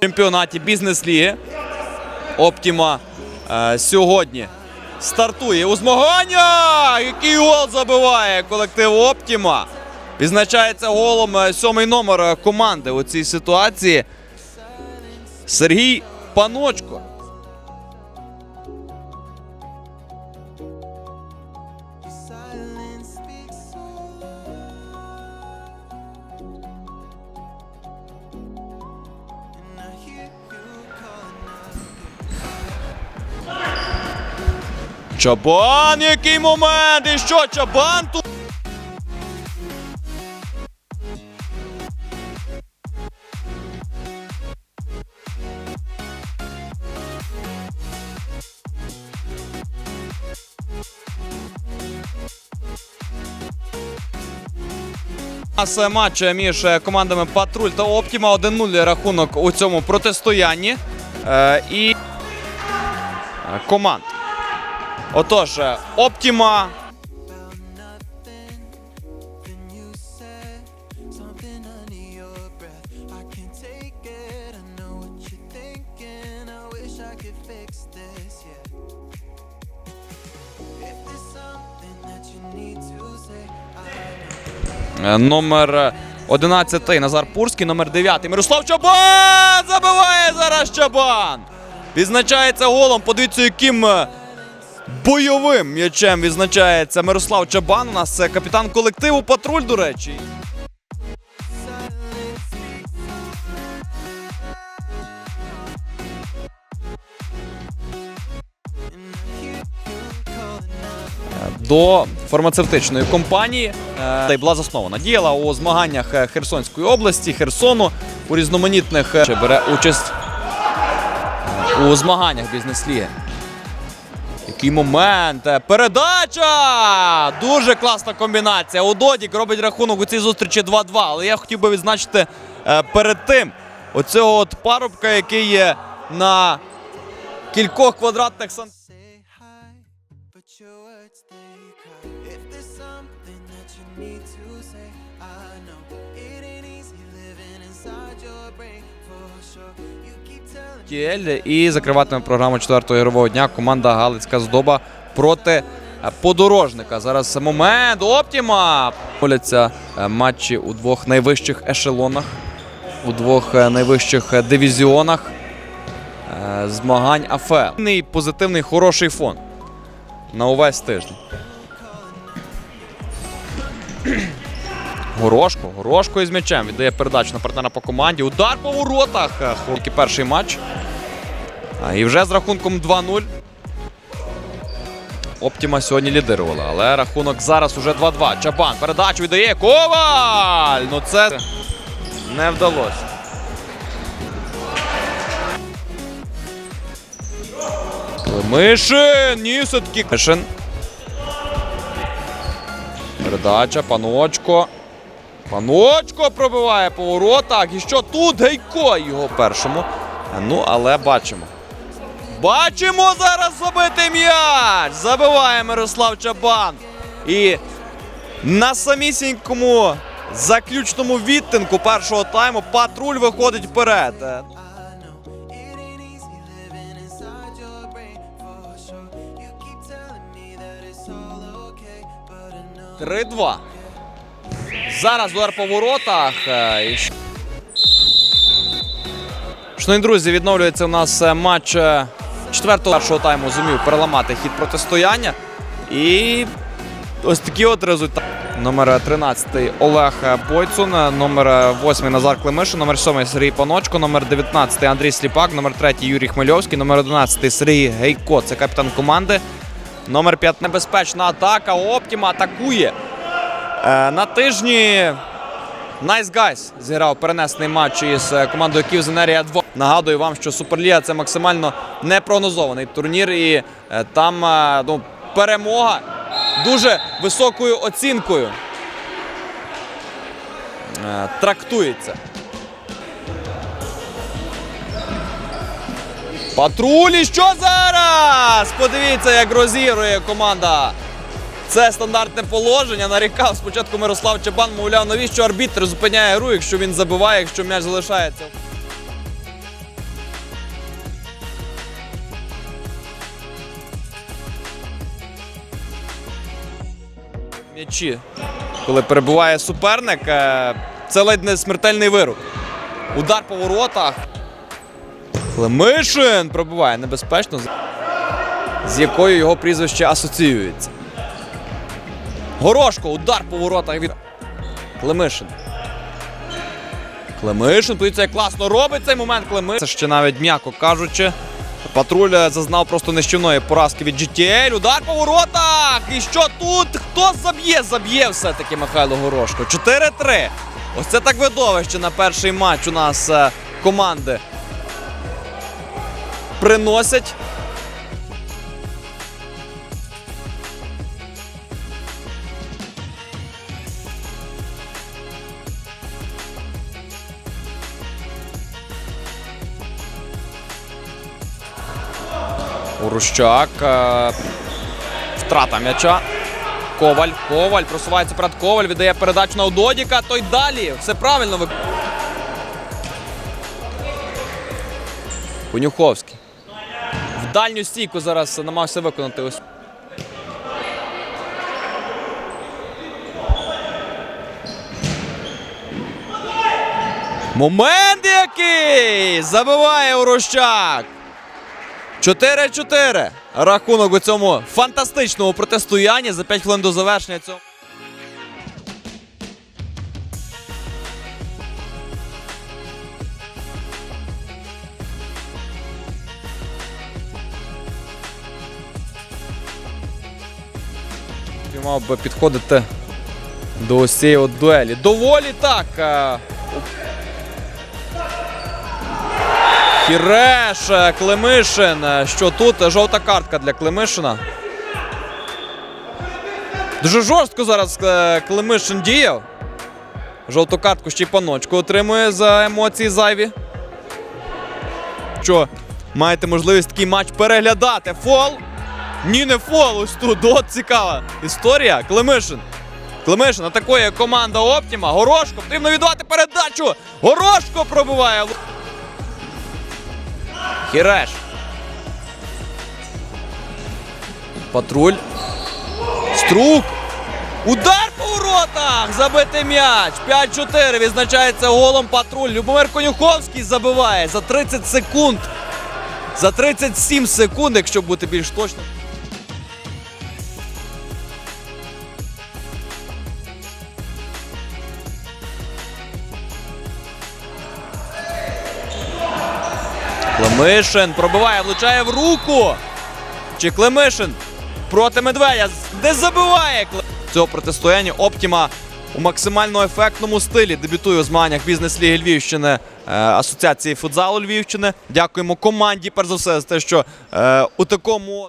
чемпіонаті бізнес-ліги. Оптіма е, сьогодні стартує у змагання. Який гол забиває колектив Оптіма. Відзначається голом е, сьомий номер е, команди у цій ситуації. Сергій Паночко. Чабан, який момент! І що Чабан тут? Нас матч між е, командами Патруль та Оптіма 1-0 рахунок у цьому протистоянні. Е, І е, команд. Отож, е. Е, Номер 11 Назар Пурський, номер 9 Мирослав Чабан! Забиває зараз Чабан! Відзначається голом. Подивіться, яким е, бойовим м'ячем відзначається Мирослав Чабан. У нас це капітан колективу Патруль, до речі. До фармацевтичної компанії. Е, Та й була заснована. Діяла у змаганнях е, Херсонської області, Херсону у різноманітних е, бере участь у змаганнях бізнес-ліги. Який момент! Передача! Дуже класна комбінація. Удодік робить рахунок у цій зустрічі 2-2. Але я хотів би відзначити е, перед тим оцього от парубка, який є на кількох квадратних cry. If there's something that you need to say, I know Кіель і закриватиме програму четвертого ігрового дня команда Галицька здоба проти е, подорожника. Зараз момент Оптіма. Моляться е, матчі у двох найвищих ешелонах, у двох е, найвищих дивізіонах змагань АФЛ. Позитивний хороший фон на увесь тиждень. Горошко, Горошко із м'ячем віддає передачу на партнера по команді. Удар по воротах. Е, Тільки перший матч. І вже з рахунком 2-0. Оптіма сьогодні лідирувала, але рахунок зараз уже 2-2. Чабан передачу віддає Коваль! Ну це не вдалося. Климишин! Ні, все-таки Климишин. Передача, паночко. Паночко пробиває по воротах. І що тут Гейко його першому. Ну, але бачимо. Бачимо зараз забитий м'яч. Забиває Мирослав Чабан. І на самісінькому заключному відтинку першого тайму патруль виходить вперед. Е, Зараз удар по воротах. Е, Шановні друзі, відновлюється у нас е, матч е, четвертого першого тайму зумів переламати хід протистояння. І ось такі от результати. Номер 13 Олег Бойцун, номер 8 Назар Климишин, номер 7 Сергій Паночко, номер 19 Андрій Сліпак, номер 3 Юрій Хмельовський, номер 11 Сергій Гейко. Це капітан команди. Номер 5 небезпечна атака. Оптіма атакує. Е, На тижні Nice Guys зіграв перенесений матч із е, командою Київзенерія 2. Нагадую вам, що Суперліга це максимально непрогнозований турнір, і е, там ну, перемога дуже високою оцінкою трактується. Патрулі, що зараз? Подивіться, як розігрує команда Це стандартне положення. Нарікав спочатку Мирослав Чабан, мовляв, навіщо арбітр зупиняє гру, якщо він забиває, якщо м'яч залишається. М'ячі. Коли перебуває суперник, е, це ледь не смертельний вирок. Удар по воротах. Клемишин пробиває небезпечно, з- з якою його прізвище асоціюється. Горошко, удар по воротах від Клемишин. Клемишин, як класно робить цей момент Клемишин. Це ще навіть м'яко кажучи. Патруль е, зазнав просто нищівної поразки від GTL. Удар по воротах! І що тут? Хто заб'є? Заб'є все-таки Михайло Горошко. 4-3. Ось це так видовище на перший матч у нас е, команди приносять. Урущак. е, Втрата м'яча. Коваль. Коваль просувається перед Коваль, віддає передачу на Удодіка. Той далі. Все правильно ви. Конюховський. В дальню стійку зараз намагався виконати ось. Момент який! Забиває Урощак. 4-4. Рахунок у цьому фантастичному протистоянні за 5 хвилин до завершення цього. Мав би підходити до цієї от дуелі. Доволі так. Хіреш, е, Климишин. Що тут? Жовта картка для Климишина. Дуже жорстко зараз е, Климишин діяв. Жовту картку ще й паночку отримує за емоції зайві. Що, маєте можливість такий матч переглядати. Фол? Ні, не фол. Ось тут. От цікава історія. Климишин. Климишин атакує команда Оптіма. Горошко. Потрібно віддавати передачу. Горошко пробиває. Хіреш. Патруль. Струк. Удар по воротах! Забитий м'яч. 5-4 відзначається голом патруль. Любомир Конюховський забиває за 30 секунд. За 37 секунд, якщо бути більш точним. Клемишин пробиває, влучає в руку. Чи Клемишин проти Медведя не забиває цього протистояння Оптіма у максимально ефектному стилі. Дебютує у змаганнях бізнес-ліги Львівщини е, Асоціації футзалу Львівщини. Дякуємо команді, перш за все, за те, що е, у такому.